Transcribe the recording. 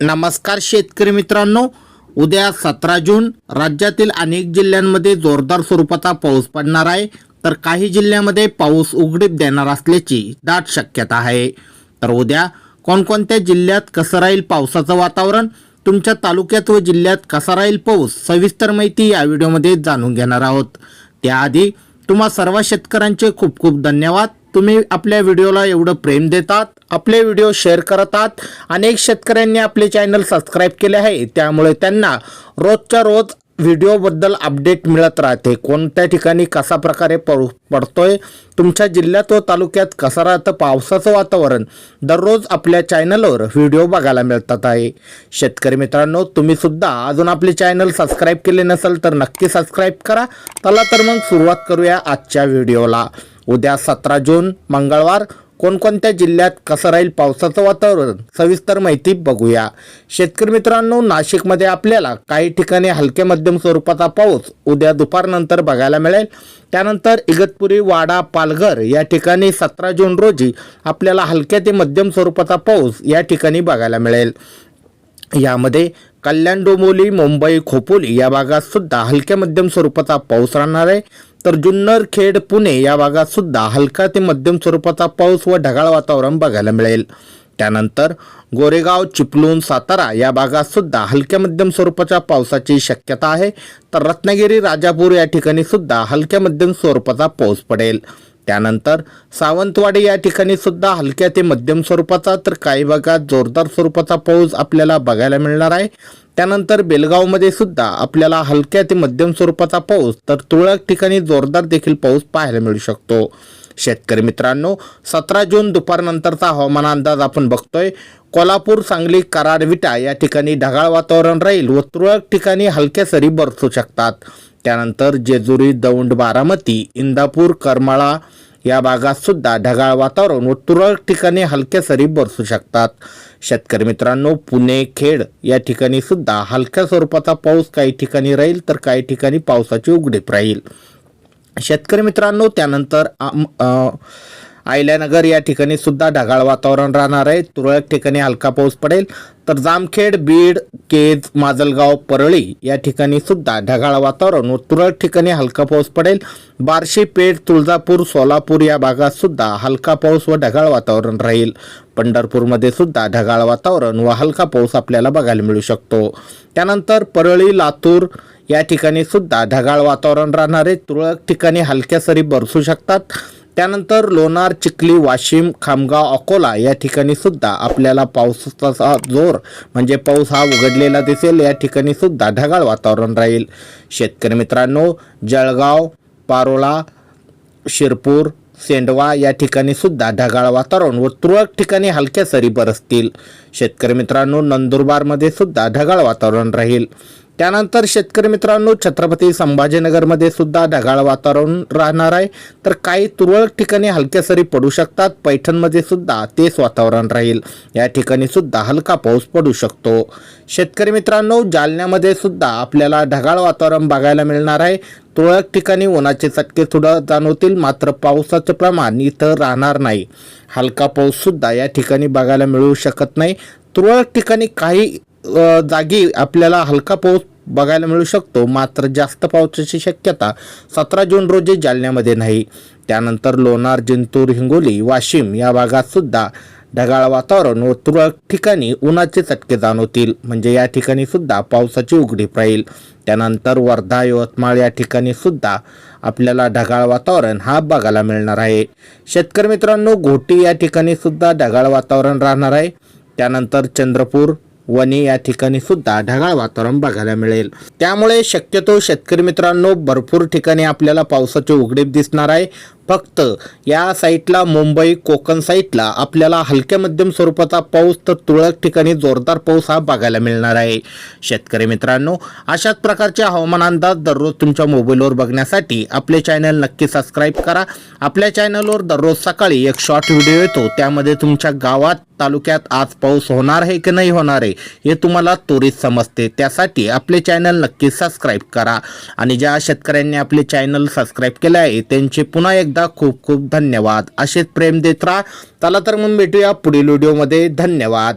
नमस्कार शेतकरी मित्रांनो उद्या सतरा जून राज्यातील अनेक जिल्ह्यांमध्ये जोरदार स्वरूपाचा पाऊस पडणार आहे. तर काही जिल्ह्यामध्ये पाऊस उघडीप देणार असल्याची दाट शक्यता आहे. तर उद्या कोणकोणत्या जिल्ह्यात कसं राहील पावसाचं वातावरण? तुमच्या तालुक्यात व जिल्ह्यात कसा राहील पाऊस? सविस्तर माहिती या व्हिडिओमध्ये जाणून घेणार आहोत. त्याआधी तुम्हा सर्व शेतकऱ्यांचे खूप खूप धन्यवाद. तुम्ही आपल्या व्हिडिओला एवढं प्रेम देतात आपले व्हिडिओ शेअर करतात अनेक शेतकऱ्यांनी आपले चॅनल सबस्क्राईब केले आहे. त्यामुळे त्यांना रोजच्या रोज व्हिडिओबद्दल अपडेट मिळत राहते. कोणत्या ठिकाणी कसा प्रकारे पडू पडतोय तुमच्या जिल्ह्यात व तालुक्यात कसं राहतं पावसाचं वातावरण दररोज आपल्या चॅनलवर व्हिडिओ बघायला मिळतात आहे. शेतकरी मित्रांनो तुम्हीसुद्धा अजून आपले चॅनल सबस्क्राईब केले नसेल तर नक्की सबस्क्राईब करा. चला तर मग सुरुवात करूया आजच्या व्हिडिओला. उद्या सतरा जून मंगळवार कोणकोणत्या जिल्ह्यात कसं राहील पावसाचं वातावरण? सविस्तर माहिती बघूया. शेतकरी मित्रांनो नाशिकमध्ये आपल्याला काही ठिकाणी हलके मध्यम स्वरूपाचा पाऊस उद्या दुपारनंतर बघायला मिळेल. त्यानंतर इगतपुरी वाडा पालघर या ठिकाणी सतरा जून रोजी आपल्याला हलक्या ते मध्यम स्वरूपाचा पाऊस या ठिकाणी बघायला मिळेल. यामध्ये कल्याण डोंबोली मुंबई खोपोली या भागात सुद्धा हलक्या मध्यम स्वरूपाचा पाऊस राहणार आहे. तर जुन्नर खेड पुणे या भागात सुद्धा हलका ते मध्यम स्वरूपाचा पाऊस व ढगाळ वातावरण बघायला मिळेल. त्यानंतर गोरेगाव चिपळूण सातारा या भागात सुद्धा हलक्या मध्यम स्वरूपाच्या पावसाची शक्यता आहे. तर रत्नागिरी राजापूर या ठिकाणी सुद्धा हलक्या मध्यम स्वरूपाचा पाऊस पडेल. त्यानंतर सावंतवाडी या ठिकाणी सुद्धा हलक्या ते मध्यम स्वरूपाचा तर काही भागात जोरदार स्वरूपाचा पाऊस आपल्याला बघायला मिळणार आहे. त्यानंतर बेलगावमध्ये सुद्धा आपल्याला हलक्या ते मध्यम स्वरूपाचा पाऊस तर तुरळक ठिकाणी जोरदार देखील पाऊस पाहायला मिळू शकतो. शेतकरी मित्रांनो सतरा जून दुपारनंतरचा हवामान अंदाज आपण बघतोय. कोल्हापूर सांगली कराड विटा या ठिकाणी ढगाळ वातावरण राहील व तुरळक ठिकाणी हलक्या सरी बरसू शकतात. त्यानंतर जेजुरी दौंड बारामती इंदापूर करमाळा या भागात सुद्धा ढगाळ वातावरण व तुरळक ठिकाणी हलक्या सरी बरसू शकतात. शेतकरी मित्रांनो पुणे खेड या ठिकाणी सुद्धा हलक्या स्वरूपाचा पाऊस काही ठिकाणी राहील तर काही ठिकाणी पावसाची उघडीप राहील. शेतकरी मित्रांनो त्यानंतर आम आयल्यानगर या ठिकाणी सुद्धा ढगाळ वातावरण राहणार आहे. तुरळक ठिकाणी हलका पाऊस पडेल. तर जामखेड बीड केज माजलगाव परळी या ठिकाणी सुद्धा ढगाळ वातावरण व तुरळक ठिकाणी हलका पाऊस पडेल. बार्शी पेठ तुळजापूर सोलापूर या भागात सुद्धा हलका पाऊस व ढगाळ वातावरण राहील. पंढरपूरमध्ये सुद्धा ढगाळ वातावरण व हलका पाऊस आपल्याला बघायला मिळू शकतो. त्यानंतर परळी लातूर या ठिकाणी सुद्धा ढगाळ वातावरण राहणारे तुरळक ठिकाणी हलक्या सरी बरसू शकतात. त्यानंतर लोणार चिखली वाशिम खामगाव अकोला या ठिकाणी सुद्धा आपल्याला पावसाचा जोर म्हणजे पाऊस हा उघडलेला दिसेल. या ठिकाणी सुद्धा ढगाळ वातावरण राहील. शेतकरी मित्रांनो जळगाव पारोळा शिरपूर सेंडवा या ठिकाणी सुद्धा ढगाळ वातावरण व तुरळक ठिकाणी हलक्या सरी बरसतील. शेतकरी मित्रांनो नंदुरबारमध्ये सुद्धा ढगाळ वातावरण राहील. त्यानंतर शेतकरी मित्रांनो छत्रपती संभाजीनगरमध्ये सुद्धा ढगाळ वातावरण राहणार आहे. तर काही तुरळक ठिकाणी हलक्या सरी पडू शकतात. पैठणमध्ये सुद्धा तेच वातावरण राहील. या ठिकाणी सुद्धा हलका पाऊस पडू शकतो. शेतकरी मित्रांनो जालन्यामध्ये सुद्धा आपल्याला ढगाळ वातावरण बघायला मिळणार आहे. तुरळक ठिकाणी उन्हाचे चटके थोडं जाणवतील. मात्र पावसाचं प्रमाण इथं राहणार नाही. हलका पाऊस सुद्धा या ठिकाणी बघायला मिळू शकत नाही. तुरळक ठिकाणी काही जागी आपल्याला हलका पाऊस बघायला मिळू शकतो. मात्र जास्त पावसाची शक्यता सतरा जून रोजी जालन्यामध्ये नाही. त्यानंतर लोणार जिंतूर हिंगोली वाशिम या भागात सुद्धा ढगाळ वातावरण व तुरळक ठिकाणी उन्हाचे चटके जाणवतील. म्हणजे या ठिकाणी सुद्धा पावसाची उघडीप राहील. त्यानंतर वर्धा यवतमाळ या ठिकाणी सुद्धा आपल्याला ढगाळ वातावरण हा बघायला मिळणार आहे. शेतकरी मित्रांनो घोटी या ठिकाणी सुद्धा ढगाळ वातावरण राहणार आहे. त्यानंतर चंद्रपूर वणी या ठिकाणी सुद्धा ढगाळ वातावरण बघायला मिळेल. त्यामुळे शक्यतो शेतकरी मित्रांनो भरपूर ठिकाणी आपल्याला पावसाची उघडीप दिसणार आहे. फक्त या साईटला मुंबई कोकण साईटला आपल्याला हलक्या मध्यम स्वरूपाचा पाऊस तर तुरळक ठिकाणी जोरदार पाऊस हा बघायला मिळणार आहे. शेतकरी मित्रांनो अशाच प्रकारचे हवामान अंदाज दररोज तुमच्या मोबाईलवर बघण्यासाठी आपले चॅनल नक्की सबस्क्राईब करा. आपल्या चॅनलवर दररोज सकाळी एक शॉर्ट व्हिडिओ येतो. त्यामध्ये तुमच्या गावात तालुक्यात आज पाऊस होणार आहे की नाही होणार आहे हे तुम्हाला त्वरित समजते. त्यासाठी आपले चॅनल नक्की सबस्क्राईब करा. आणि ज्या शेतकऱ्यांनी आपले चॅनल सबस्क्राईब केले आहे त्यांचे पुन्हा एक एकदा खूप खूप धन्यवाद. असेच प्रेम देत राहा चला तर मग भेटूया पुढील व्हिडिओमध्ये धन्यवाद.